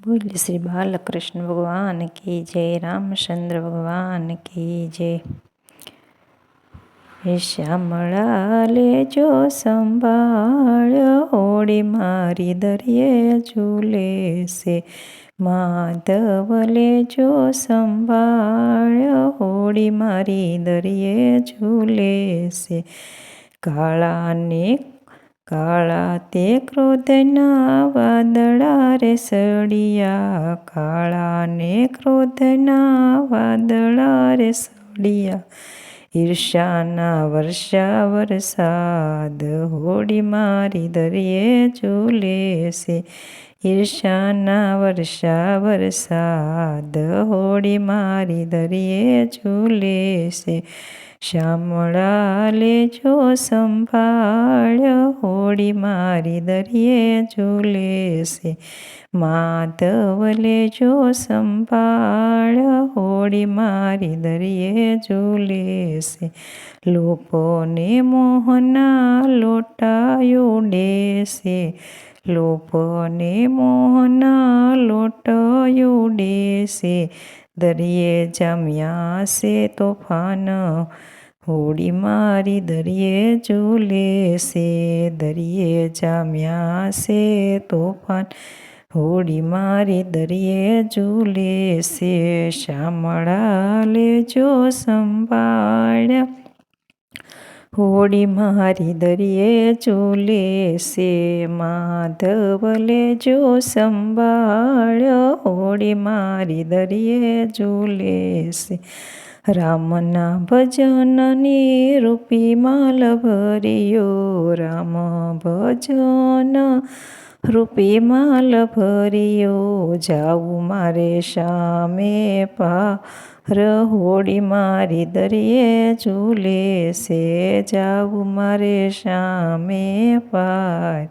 બોલે શ્રી બાલકૃષ્ણ ભગવાન કી જય રામચંદ્ર ભગવાન કી જય હે શ્યામળા લેજો સંભાળ હોડી મારી દરિયે ઝૂલે છે માધવ લેજો સંભાળ હોડી મારી દરિયે ઝૂલે છે કાળાને કાળા તે ક્રોધના વાદળા રે સડિયા કાળા ને ક્રોધના વાદળા રે સડિયા ઈર્ષાના વર્ષા વરસાદ હોડી મારી દરિયે ઝૂલે છે ઈર્ષાના વર્ષા વરસાદ હોળી મારી દરિયે ઝૂલે છે શામળા લેજો સંભાળ હોળી મારી દરિયે ઝૂલે છે માધવ લેજો સંભાળ હોળી મારી દરિયે ઝૂલે છે લોકોને મોહના લોટાયો ડેસે લોકોને મોહના લોટાયો છે દરિયે જામ્યા છે તોફાન, હોડી મારી દરિયે ઝૂલે છે દરિયે જામ્યા છે તોફાન, હોડી મારી દરિયે ઝૂલે છે શામળા લેજો સંભાળ્યા હોડી મારી દરિયે ઝૂલે સે માધવ લેજો સંભાળ હોડી મારી દરિયે ઝૂલે સે. રામના ભજનની રૂપી માલ ભર્યો રામ ભજન રૂપી માલ ભર્યો જાવું મારે શામે પાર હોડી મારી દરિયે ઝૂલે સે, જાવું મારે શામે પાર.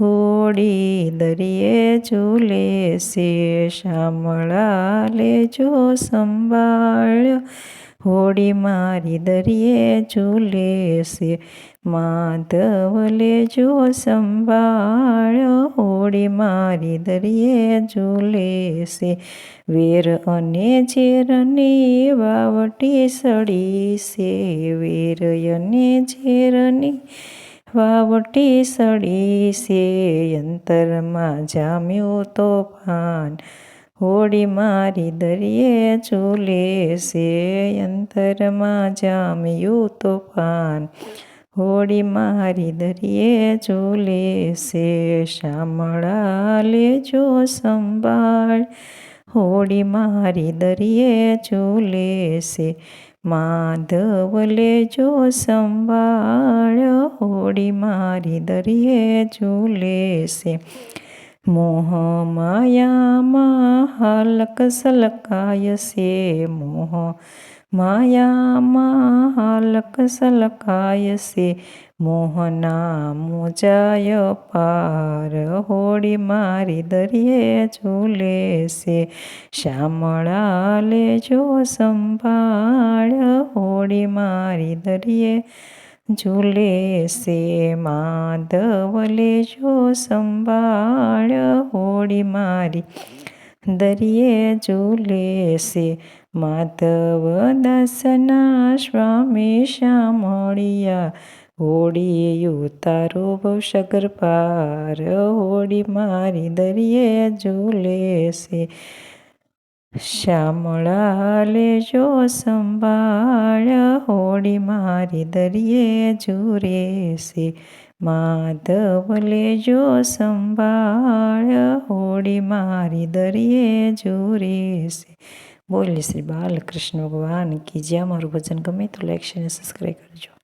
હોડી દરિયે ઝૂલે સે શામળા લેજો સંભાળ. હોડી મારી દરિયે ઝૂલે છે માધવ લેજો સંભાળ હોડી મારી દરિયે ઝૂલે છે. વેર અને ઝેરની વાવટી સડી છે, વેર અને ઝેરની વાવટી સડી છે. અંતરમાં જામ્યું તોફાન હોડી મારી દરિયે ઝૂલે છે, અંતરમાં જામ્યું તોફાન. હોડી મારી દરિયે ઝૂલે છે, શામળા લેજો સંભાળ. હોડી મારી દરિયે ઝૂલે છે, માધવ લેજો સંભાળ. હોડી મારી દરિયે ઝૂલે છે મોહ માયામાં હાલક સલકાય છે મોહ. માયામાં હલક સલકાય છે મોહના મોજાય પાર હોડી મારી દરિયે ઝૂલે છે શ્યામળા લેજો સંભાળ હોડી મારી દરિયે ઝૂલે સે માધવ લેજો સંભાળ હોડી મારી દરિયે ઝૂલે સે માધવ દાસના સ્વામી શામળિયા હોડી ઉતારો ભવસગર પાર હોડી મારી દરિયે ઝૂલે છે શ્યામળા લેજો સંભાળ હોડી મારી દરિયે જુરે છે. માધવ લેજો સંભાળ હોડી મારી દરિયે જુરે છે. બોલે શ્રી બાલકૃષ્ણ ભગવાન કી જે અમારું ભજન ગમે તો લાઈક શેર સબસ્ક્રાઈબ કરજો.